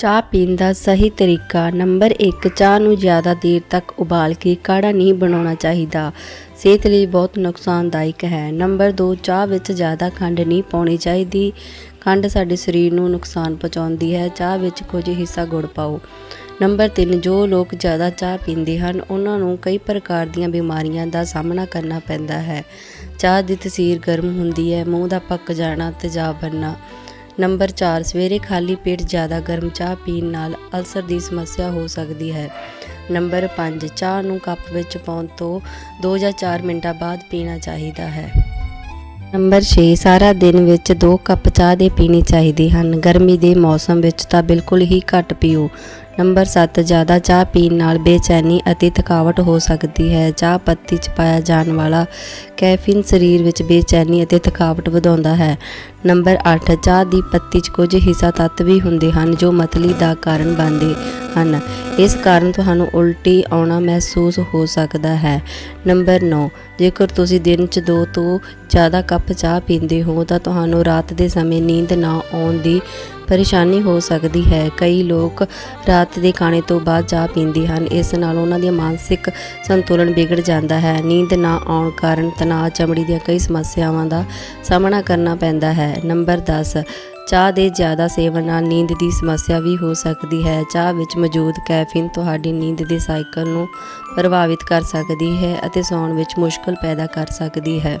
ਚਾਹ ਪੀਣ ਦਾ ਸਹੀ ਤਰੀਕਾ ਨੰਬਰ 1 ਚਾਹ ਨੂੰ ਜ਼ਿਆਦਾ ਦੇਰ ਤੱਕ ਉਬਾਲ ਕੇ ਕਾੜਾ ਨਹੀਂ ਬਣਾਉਣਾ ਚਾਹੀਦਾ। ਸਿਹਤ ਲਈ ਬਹੁਤ ਨੁਕਸਾਨਦਾਇਕ ਹੈ। ਨੰਬਰ 2 ਚਾਹ ਵਿੱਚ ਜ਼ਿਆਦਾ ਖੰਡ ਨਹੀਂ ਪਾਉਣੀ ਚਾਹੀਦੀ। ਖੰਡ ਸਾਡੇ ਸਰੀਰ ਨੂੰ ਨੁਕਸਾਨ ਪਹੁੰਚਾਉਂਦੀ ਹੈ। ਚਾਹ ਵਿੱਚ ਕੁਝ ਹਿੱਸਾ ਗੁੜ ਪਾਓ। ਨੰਬਰ 3 ਜੋ ਲੋਕ ਜ਼ਿਆਦਾ ਚਾਹ ਪੀਂਦੇ ਹਨ, ਉਹਨਾਂ ਨੂੰ ਕਈ ਪ੍ਰਕਾਰ ਦੀਆਂ ਬਿਮਾਰੀਆਂ ਦਾ ਸਾਹਮਣਾ ਕਰਨਾ ਪੈਂਦਾ ਹੈ। ਚਾਹ ਦੀ ਤਸੀਰ ਗਰਮ ਹੁੰਦੀ ਹੈ, ਮੂੰਹ ਦਾ ਪੱਕ ਜਾਣਾ, ਤੇਜ਼ਾਬ ਬਣਨਾ। ਨੰਬਰ 4 ਸਵੇਰੇ ਖਾਲੀ ਪੇਟ ਜ਼ਿਆਦਾ ਗਰਮ ਚਾਹ ਪੀਣ ਨਾਲ ਅਲਸਰ ਦੀ ਸਮੱਸਿਆ ਹੋ ਸਕਦੀ ਹੈ। ਨੰਬਰ 5 ਚਾਹ ਨੂੰ ਕੱਪ ਵਿੱਚ ਪਾਉਣ ਤੋਂ 2 ਜਾਂ 4 ਮਿੰਟਾਂ ਬਾਅਦ ਪੀਣਾ ਚਾਹੀਦਾ ਹੈ। ਨੰਬਰ 6 ਸਾਰਾ ਦਿਨ ਵਿੱਚ 2 ਕੱਪ ਚਾਹ ਦੇ ਪੀਣੇ ਚਾਹੀਦੇ ਹਨ। ਗਰਮੀ ਦੇ ਮੌਸਮ ਵਿੱਚ ਤਾਂ ਬਿਲਕੁਲ ਹੀ ਘੱਟ ਪੀਓ। ਨੰਬਰ 7 ਜ਼ਿਆਦਾ ਚਾਹ ਪੀਣ ਨਾਲ ਬੇਚੈਨੀ ਅਤੇ ਥਕਾਵਟ ਹੋ ਸਕਦੀ ਹੈ। ਚਾਹ ਪੱਤੀ 'ਚ ਪਾਇਆ ਜਾਣ ਵਾਲਾ ਕੈਫੀਨ ਸਰੀਰ ਵਿੱਚ ਬੇਚੈਨੀ ਅਤੇ ਥਕਾਵਟ ਵਧਾਉਂਦਾ ਹੈ। ਨੰਬਰ 8 ਚਾਹ ਦੀ ਪੱਤੀ 'ਚ ਕੁਝ ਹਿੱਸਾ ਤੱਤ ਵੀ ਹੁੰਦੇ ਹਨ ਜੋ ਮਤਲੀ ਦਾ ਕਾਰਨ ਬਣਦੇ ਹਨ। ਇਸ ਕਾਰਨ ਤੁਹਾਨੂੰ ਉਲਟੀ ਆਉਣਾ ਮਹਿਸੂਸ ਹੋ ਸਕਦਾ ਹੈ। ਨੰਬਰ 9 ਜੇਕਰ ਤੁਸੀਂ ਦਿਨ 'ਚ ਦੋ ਤੋਂ ਜ਼ਿਆਦਾ ਕੱਪ ਚਾਹ ਪੀਂਦੇ ਹੋ ਤਾਂ ਤੁਹਾਨੂੰ ਰਾਤ ਦੇ ਸਮੇਂ ਨੀਂਦ ਨਾ ਆਉਣ ਦੀ ਪਰੇਸ਼ਾਨੀ ਹੋ ਸਕਦੀ ਹੈ। ਕਈ ਲੋਕ ਰਾਤ ਦੇ ਖਾਣੇ ਤੋਂ ਬਾਅਦ ਚਾਹ ਪੀਂਦੇ ਹਨ। ਇਸ ਨਾਲ ਉਹਨਾਂ ਦੀ ਮਾਨਸਿਕ ਸੰਤੁਲਨ ਵਿਗੜ ਜਾਂਦਾ ਹੈ। ਨੀਂਦ ਨਾ ਆਉਣ ਕਾਰਨ ਤਣਾਅ, ਚਮੜੀ ਦੀਆਂ ਕਈ ਸਮੱਸਿਆਵਾਂ ਦਾ ਸਾਹਮਣਾ ਕਰਨਾ ਪੈਂਦਾ ਹੈ। ਨੰਬਰ 10 ਚਾਹ ਦੇ ਜ਼ਿਆਦਾ ਸੇਵਨ ਨਾਲ ਨੀਂਦ ਦੀ ਸਮੱਸਿਆ ਵੀ ਹੋ ਸਕਦੀ ਹੈ। ਚਾਹ ਵਿੱਚ ਮੌਜੂਦ ਕੈਫੀਨ ਤੁਹਾਡੀ ਨੀਂਦ ਦੇ ਸਾਈਕਲ ਨੂੰ ਪ੍ਰਭਾਵਿਤ ਕਰ ਸਕਦੀ ਹੈ ਅਤੇ ਸੌਣ ਵਿੱਚ ਮੁਸ਼ਕਲ ਪੈਦਾ ਕਰ ਸਕਦੀ ਹੈ।